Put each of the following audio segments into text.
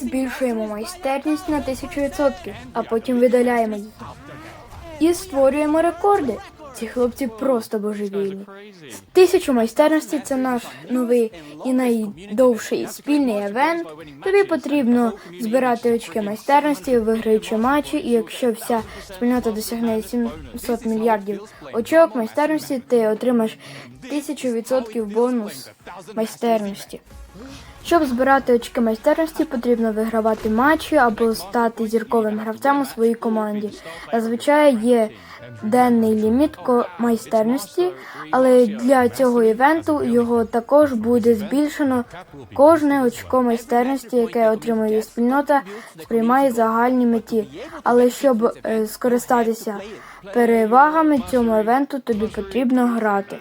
збільшуємо майстерність на 1000%, а потім видаляємо їх. І створюємо рекорди. Ці хлопці просто божевільні. Тисячу майстерності це наш новий і найдовший спільний евент. Тобі потрібно збирати очки майстерності, виграючи матчі, і якщо вся спільнота досягне 700 мільярдів очок майстерності, ти отримаєш 1000% бонус майстерності. Щоб збирати очки майстерності, потрібно вигравати матчі або стати зірковим гравцем у своїй команді. Зазвичай є денний ліміт майстерності, але для цього івенту його також буде збільшено. Кожне очко майстерності, яке отримує спільнота, сприймає загальні меті. Але щоб е, скористатися перевагами цьому івенту, тобі потрібно грати.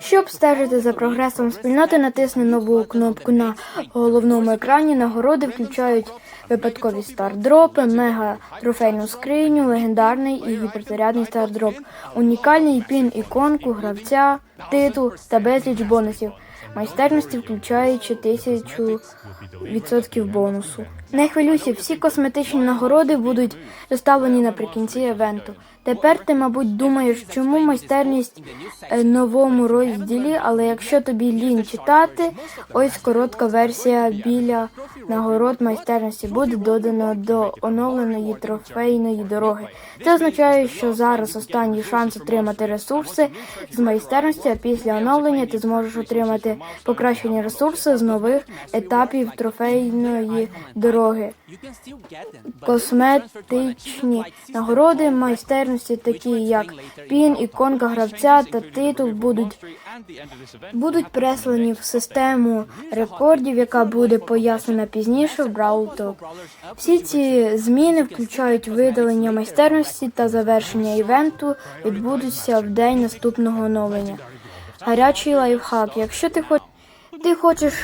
Щоб стежити за прогресом спільноти, натисни нову кнопку на головному екрані. Нагороди включають випадкові стардропи, мега трофейну скриню, легендарний і гіпертарядний стардроп, унікальний пін іконку, гравця, титул та безліч бонусів. Майстерності включаючи тисячу відсотків бонусу. Не хвилюйся, всі косметичні нагороди будуть доставлені наприкінці івенту. Тепер ти, мабуть, думаєш, чому майстерність е, новому розділі, але якщо тобі лінь читати, ось коротка версія біля нагород майстерності буде додано до оновленої трофейної дороги. Це означає, що зараз останній шанс отримати ресурси з майстерності, а після оновлення ти зможеш отримати покращені ресурси з нових етапів трофейної дороги. Косметичні нагороди майстерності, такі як пін, іконка гравця та титул, будуть будуть преслені в систему рекордів, яка буде пояснена пізніше в Brawl Talk. Всі ці зміни включають видалення майстерності та завершення івенту відбудуться в день наступного оновлення. Гарячий лайфхак. Якщо ти хоч ти хочеш